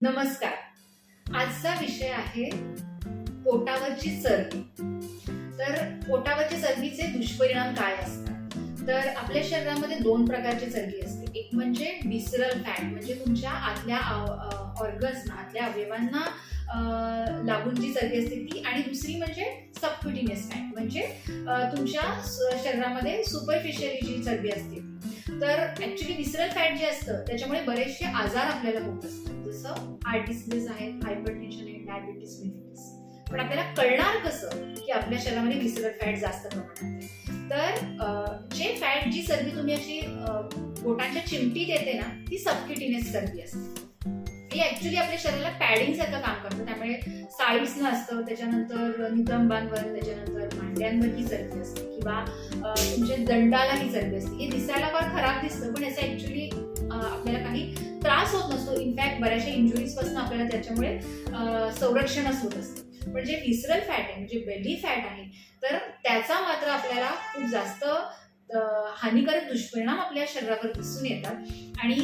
नमस्कार. आजचा विषय आहे पोटावरची चरबी. तर पोटावरच्या चरबीचे दुष्परिणाम काय असतात? तर आपल्या शरीरामध्ये दोन प्रकारची चरबी असते. एक म्हणजे विसरल फॅट म्हणजे तुमच्या आतल्या ऑर्गन्सना आतल्या अवयवांना लागून जी चरबी असते ती. आणि दुसरी म्हणजे सबक्युटिनियस फॅट म्हणजे तुमच्या शरीरामध्ये सुपरफिशियली जी चरबी असते तर ऍक्च्युली विसरल फॅट जे असतं त्याच्यामुळे बरेचसे आजार आपल्याला होत असतात. जसं हार्ट डिसीजेस आहेत हायपर टेन्शन आहे डायबिटीस मेलिटिस पण आपल्याला कळणार कसं की आपल्या शरीरामध्ये विसरल फॅट जास्त प्रमाणात आहे? तर जे फॅट जी चरबी तुम्ही अशी बोटांच्या चिमटीत येते ना ती सबक्युटिनियस चरबी असते. हे ऍक्च्युली आपल्या शरीराला पॅडिंग सारखं काम करतं. त्यामुळे साईड्सला असतं त्याच्यानंतर नितंबांवर त्याच्यानंतर मांड्यांवर ही चरबी असते किंवा तुमच्या दंडाला ही चरबी असते. हे दिसायला फार खराब दिसतं पण याचा ऍक्च्युली आपल्याला काही त्रास होत नसतो. इनफॅक्ट बऱ्याचशा इंजुरीजपासून आपल्याला त्याच्यामुळे संरक्षणच होत असतं. पण जे विसरल फॅट आहे म्हणजे बेली फॅट आहे तर त्याचा मात्र आपल्याला खूप जास्त हानिकारक दुष्परिणाम आपल्या शरीरावर दिसून येतात. आणि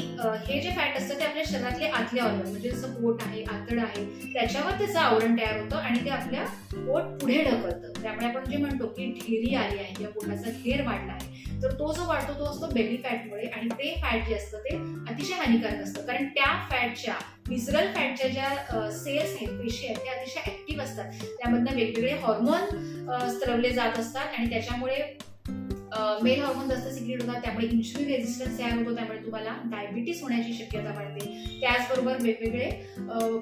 हे जे फॅट असतं ते आपल्या शरीरातले आतले ऑर्गन म्हणजे जसं पोट आहे आतड आहे त्याच्यावर त्याचं आवरण तयार होतं आणि ते आपल्या पोट पुढे ढकलतं. त्यामुळे आपण जे म्हणतो की ढेरी आली आहे किंवा पोटाचा घेर वाढला आहे तर तो जो वाढतो तो असतो बेली फॅटमुळे आणि ते फॅट जे असतं ते अतिशय हानिकारक असतं. कारण त्या फॅटच्या विसरल फॅटच्या ज्या सेल्स आहेत पेशी आहेत त्या अतिशय ऍक्टिव्ह असतात. त्यामधनं वेगवेगळे हॉर्मोन स्त्रवले जात असतात आणि त्याच्यामुळे मेल हॉर्मोन जास्त सिक्रेट होतात त्यामुळे इन्शुलिन रेजिस्टन्स तयार होतो त्यामुळे तुम्हाला डायबिटीस होण्याची शक्यता वाढते. त्याचबरोबर वेगवेगळे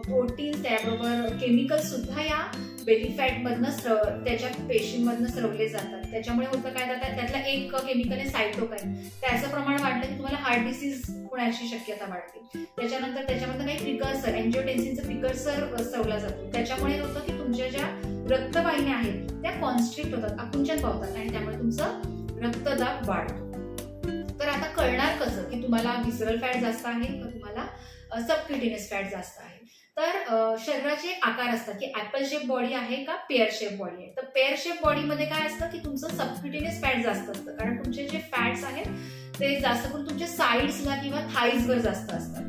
प्रोटीन त्याबरोबर केमिकल्स सुद्धा या बेली फॅटमधनं स्र स्रव त्याच्या पेशींमधनं स्रवले जातात. त्याच्यामुळे होतं काय जातात त्यातला एक केमिकल आहे सायटोकाईन त्याचं प्रमाण वाढलं की तुम्हाला हार्ट डिसीज होण्याची शक्यता वाढते. त्याच्यानंतर त्याच्यामधनं काही प्रिकर्सर अँजिओटेन्सिनचं प्रिकर्सर स्रवला जातो. त्याच्यामुळे होतं की तुमच्या ज्या रक्तवाहिन्या आहेत त्या कॉन्स्ट्रिक्ट होतात आकुंचन पावतात आणि त्यामुळे तुमचं रक्तदाब वाढतो. तर आता कळणार कसं की तुम्हाला विसरल फॅट जास्त आहे का तुम्हाला सबक्युटिनियस फॅट जास्त आहे? तर शरीराचे आकार असतात की ऍपल शेप बॉडी आहे का पेअर शेप बॉडी आहे? तर पेअर शेप बॉडीमध्ये काय असतं की तुमचं सबक्युटिनियस फॅट जास्त असतं. कारण तुमचे जे फॅट्स आहेत ते जास्त करून तुमच्या साईड्सला किंवा थाईजवर जास्त असतात.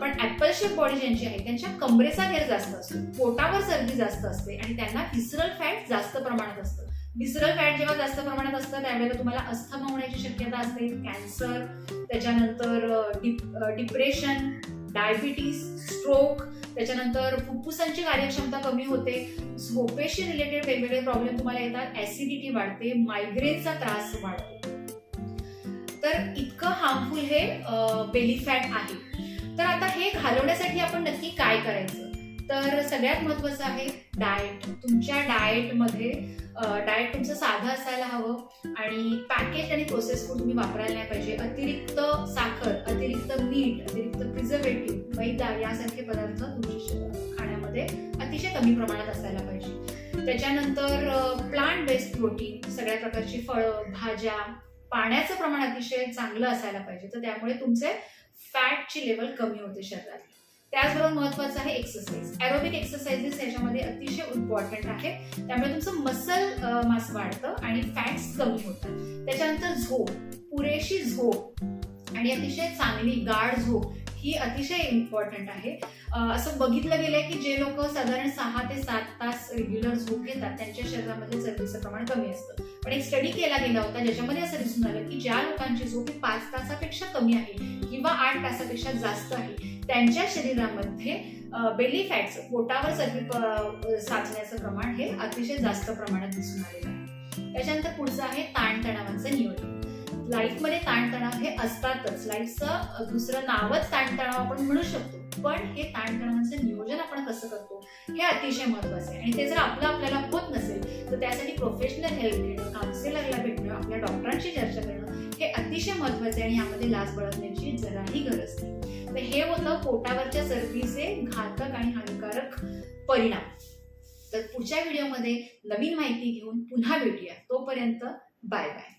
पण ऍपल शेप बॉडी ज्यांची आहे त्यांच्या कमरेचा घेर जास्त असतो. पोटावर चरबी जास्त असते आणि त्यांना विसरल फॅट जास्त प्रमाणात असतं. विसरल फॅट जेव्हा जास्त प्रमाणात असतं त्यावेळेला तुम्हाला अस्थमा होण्याची शक्यता असते कॅन्सर त्याच्यानंतर डिप्रेशन डायबिटीस स्ट्रोक त्याच्यानंतर फुफ्फुसांची कार्यक्षमता कमी होते. झोपेशी रिलेटेड वेगवेगळे प्रॉब्लेम तुम्हाला येतात ऍसिडिटी वाढते मायग्रेनचा त्रास वाढतो. तर इतकं हार्मफुल हे बेली फॅट आहे. तर आता हे घालवण्यासाठी आपण नक्की काय करायचं? तर सगळ्यात महत्वाचं आहे डाएट तुमच्या डाएटमध्ये डाएट तुमचं साधं असायला हवं आणि पॅकेट आणि प्रोसेस फूड तुम्ही वापरायला नाही पाहिजे. अतिरिक्त साखर अतिरिक्त मीठ अतिरिक्त प्रिझर्वेटिव्ह मैदा यासारखे पदार्थ तुमच्या खाण्यामध्ये अतिशय कमी प्रमाणात असायला पाहिजे. त्याच्यानंतर प्लांट बेस्ड प्रोटीन सगळ्या प्रकारची फळं भाज्या पाण्याचं प्रमाण अतिशय चांगलं असायला पाहिजे. तर त्यामुळे तुमचे फॅटची लेवल कमी होते शरीरात. त्याचबरोबर महत्वाचं आहे एक्सरसाइज ॲरोबिक एक्सरसाइजेस याच्यामध्ये अतिशय इम्पॉर्टंट आहे. त्यामुळे तुमचं मसल मास वाढतं आणि फॅट्स कमी होतात. त्याच्यानंतर झोप. पुरेशी झोप आणि अतिशय चांगली गाढ झोप. ही अतिशय इम्पॉर्टंट आहे. असं बघितलं गेलंय की जे लोक साधारण सहा ते सात तास रेग्युलर झोप घेतात त्यांच्या शरीरामध्ये चरबीचं प्रमाण कमी असतं. पण एक स्टडी केला गेला होता ज्याच्यामध्ये असं दिसून आलं की ज्या लोकांची झोप ही पाच तासापेक्षा कमी आहे किंवा आठ तासापेक्षा जास्त आहे त्यांच्या शरीरामध्ये बेली फॅट्स पोटावर चरबी साचण्याचं प्रमाण हे अतिशय जास्त प्रमाणात दिसून आलेलं आहे. त्याच्यानंतर पुढचं आहे ताणतणावांचं नियोजन. लाईफमध्ये ताणतणाव हे असतातच. लाईफचं दुसरं नावच ताणतणाव आपण म्हणू शकतो. पण हे ताणतणावांचं नियोजन आपण कसं करतो हे अतिशय महत्वाचं आहे. आणि ते जर आपलं आपल्याला होत नसेल तर त्यासाठी प्रोफेशनल हेल्प घेणं काउन्सिलरला भेटणं आपल्या डॉक्टरांशी चर्चा करणं हे अतिशय महत्वाचं आहे. आणि यामध्ये लाच बळगण्याची जराही गरज नाही. तर हे होतं पोटावरच्या सर्दीचे घातक आणि हानिकारक परिणाम. तर पुढच्या व्हिडिओमध्ये नवीन माहिती घेऊन पुन्हा भेटूया. तोपर्यंत बाय बाय.